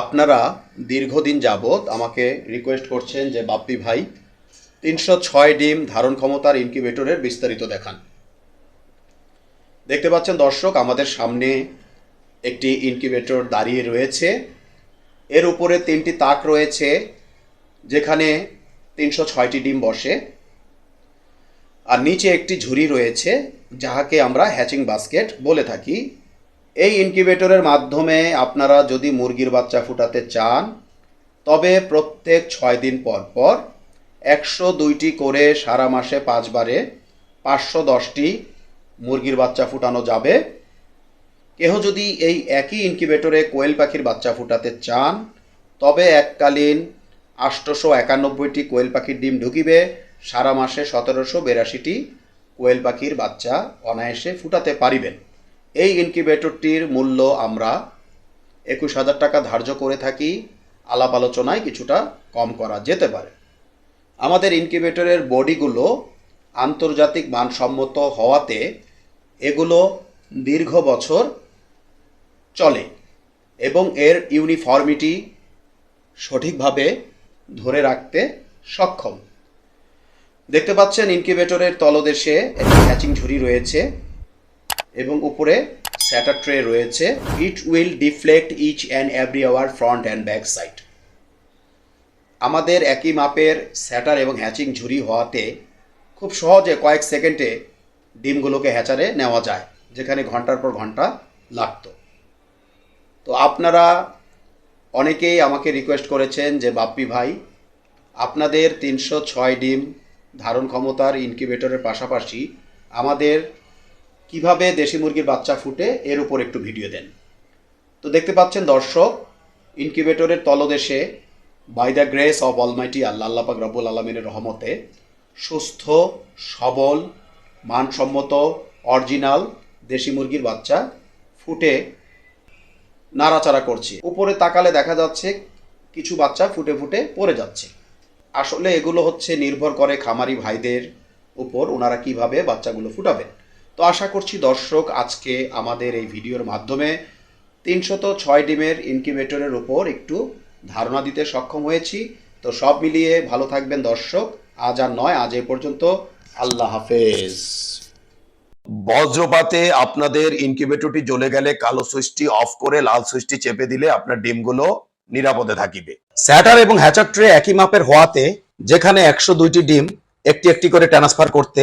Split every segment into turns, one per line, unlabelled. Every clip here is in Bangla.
আপনারা দীর্ঘদিন যাবৎ আমাকে রিকোয়েস্ট করছেন যে, বাপ্পি ভাই, তিনশো ছয় ডিম ধারণ ক্ষমতার ইনকিউবেটরের বিস্তারিত দেখান। দেখতে পাচ্ছেন দর্শক, আমাদের সামনে একটি ইনকিউবেটর দাঁড়িয়ে রয়েছে। এর উপরে তিনটি তাক রয়েছে, যেখানে তিনশো ছয়টি ডিম বসে। আর নিচে একটি ঝুড়ি রয়েছে, যাহাকে আমরা হ্যাচিং বাস্কেট বলে থাকি। এই ইনকিউবেটরের মাধ্যমে আপনারা যদি মুরগির বাচ্চা ফুটাতে চান, তবে প্রত্যেক ছয় দিন পর পর একশো দুইটি করে সারা মাসে পাঁচবারে পাঁচশো দশটি মুরগির বাচ্চা ফুটানো যাবে। কেহ যদি এই একই ইনকিউবেটরে কোয়েল পাখির বাচ্চা ফুটাতে চান, তবে এককালীন আষ্টশো একানব্বইটি কোয়েল পাখির ডিম ঢুকিবে, সারা মাসে সতেরোশো বিরাশিটি কোয়েল পাখির বাচ্চা অনায়াসে ফুটাতে পারিবেন। এই ইনকিউবেটরটির মূল্য আমরা একুশ হাজার টাকা ধার্য করে থাকি। আলাপ আলোচনায় কিছুটা কম করা যেতে পারে। আমাদের ইনকিউবেটরের বডিগুলো আন্তর্জাতিক মানসম্মত হওয়াতে এগুলো দীর্ঘ বছর চলে এবং এর ইউনিফর্মিটি সঠিকভাবে ধরে রাখতে সক্ষম। দেখতে পাচ্ছেন ইনকিউবেটরের তলদেশে একটি হ্যাচিং ঝুড়ি রয়েছে। এবং উপরে স্যাটার ট্রে রয়েছে। It will deflect each and every our front and back side আমাদের একই মাপের স্যাটার এবং হ্যাচিং ঝুড়ি হওয়াতে খুব সহজে কয়েক সেকেন্ডে ডিমগুলোকে হ্যাচারে নেওয়া যায়, যেখানে ঘণ্টার পর ঘণ্টা লাগতো। তো আপনারা অনেকেই আমাকে রিকোয়েস্ট করেছেন যে, বাপ্পি ভাই, আপনাদের তিনশো ছয় ডিম ধারণ ক্ষমতার ইনকিউবেটরের পাশাপাশি আমাদের কীভাবে দেশি মুরগির বাচ্চা ফুটে, এর উপর একটু ভিডিও দেন। তো দেখতে পাচ্ছেন দর্শক, ইনকিউবেটরের তলদেশে by the grace of almighty আল্লাহ আল্লাপাক রব্বুল আলমিনের রহমতে সুস্থ, সবল, মানসম্মত অরিজিনাল দেশি মুরগির বাচ্চা ফুটে, নাড়াচাড়া করছে। উপরে তাকালে দেখা যাচ্ছে কিছু বাচ্চা ফুটে ফুটে পড়ে যাচ্ছে। আসলে এগুলো হচ্ছে নির্ভর করে খামারি ভাইদের উপর ওনারা কীভাবে বাচ্চাগুলো ফুটাবেন। তো আশা করছি দর্শক আজকে আমাদের এই ভিডিওর মাধ্যমে তিনশত ছয় ডিমের ইনকিউবেটরের উপর একটু ধারণা দিতে সক্ষম হয়েছি। তো সব মিলিয়ে ভালো থাকবেন দর্শক। আজ আর নয়, আজ এ পর্যন্ত। আল্লাহ হাফেজ।
বজ্রপাতে আপনাদের ইনকিউবেটরটি জ্বলে গেলে কালো সুইচটি অফ করে লাল সুইচটি চেপে দিলে আপনার ডিমগুলো নিরাপদে থাকিবে। স্যাটার এবং হ্যাচার ট্রে একই মাপের হওয়াতে যেখানে একশো দুইটি ডিম একটি একটি করে ট্রান্সফার করতে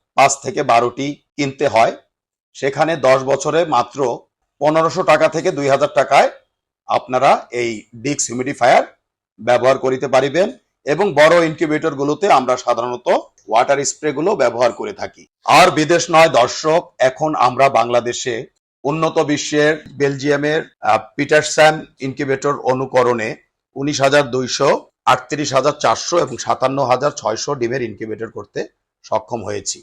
পাঁচ থেকে বারোটি কিনতে হয়। সেখানে দশ বছরে মাত্র পনেরোশো টাকা থেকে দুই হাজার টাকায় আপনারা এই ডিক্স হিউমিডিফায়ার ব্যবহার করিতে পারিবেন এবং বড় ইনকিউবেটর গুলোতে আমরা সাধারণত ওয়াটার স্প্রে গুলো ব্যবহার করে থাকি। আর বিদেশ নয়, দর্শক, এখন আমরা বাংলাদেশে উন্নত বিশ্বের বেলজিয়ামের পিটারস্যাম ইনকিউবেটর অনুকরণে উনিশ হাজার দুইশো আটত্রিশ হাজার চারশো এবং সাতান্ন হাজার ছয়শো ডিমের ইনকিউবেটর করতে সক্ষম হয়েছি।